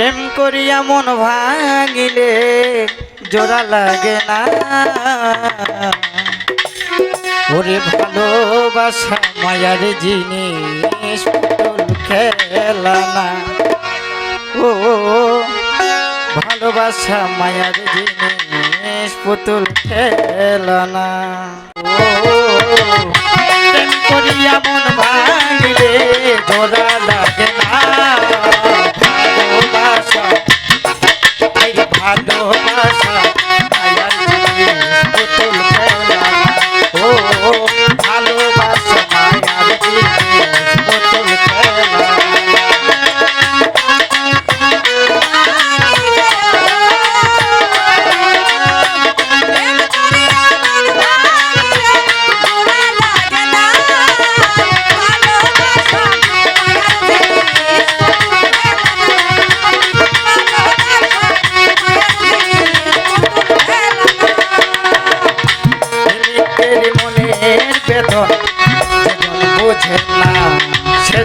প্রেম করিয়া মন ভাঙিলে জোড়া লাগে না। ওরে ভালোবাসা, মায়ার জিনিস খেলা না। ও, ভালোবাসা, মায়ার জিনিস পুতুল খেলা না। ও করিয়া মন ভাঙিলে জোড়া ভালোবাসা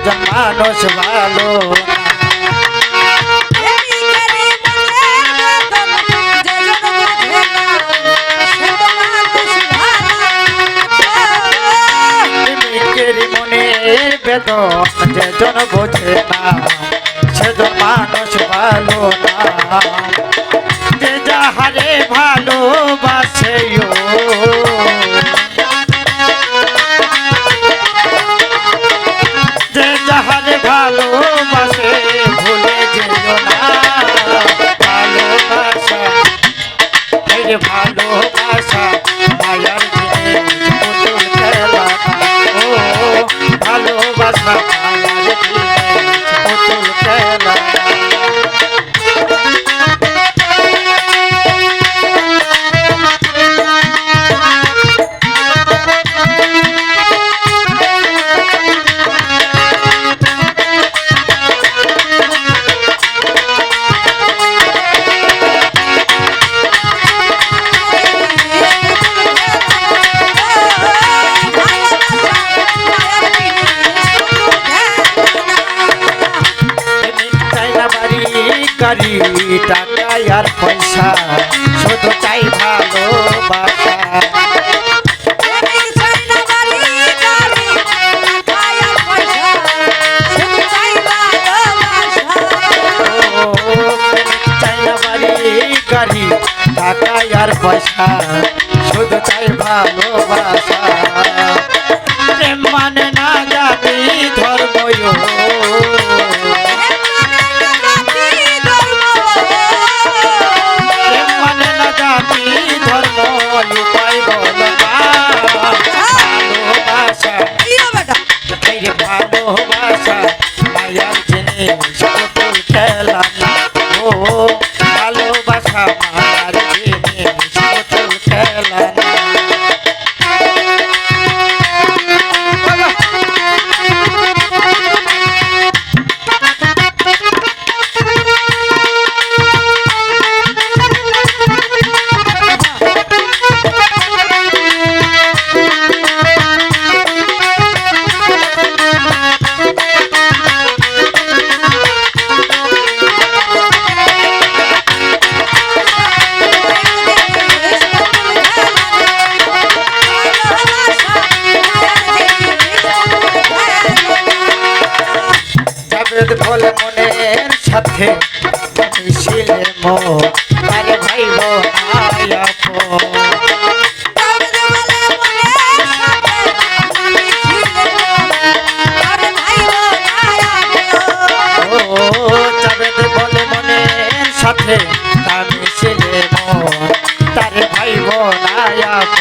সেজন মানুষ ভালো না প্রেমিকের মনের বেদন যেজন বোঝে না সেজন মানুষ ভালো না ভালোবাসা গাড়ি টাকা আর পয়সা, শুধু চাই না বাড়ি, গাড়ি টাকা আর পয়সা, শুধু চাই ভালোবাসা। সাথে মিশিলে মো আরে ভাই বলে মনের সাথে তা মিশিলে মো তারে ভাই বোনায়াপ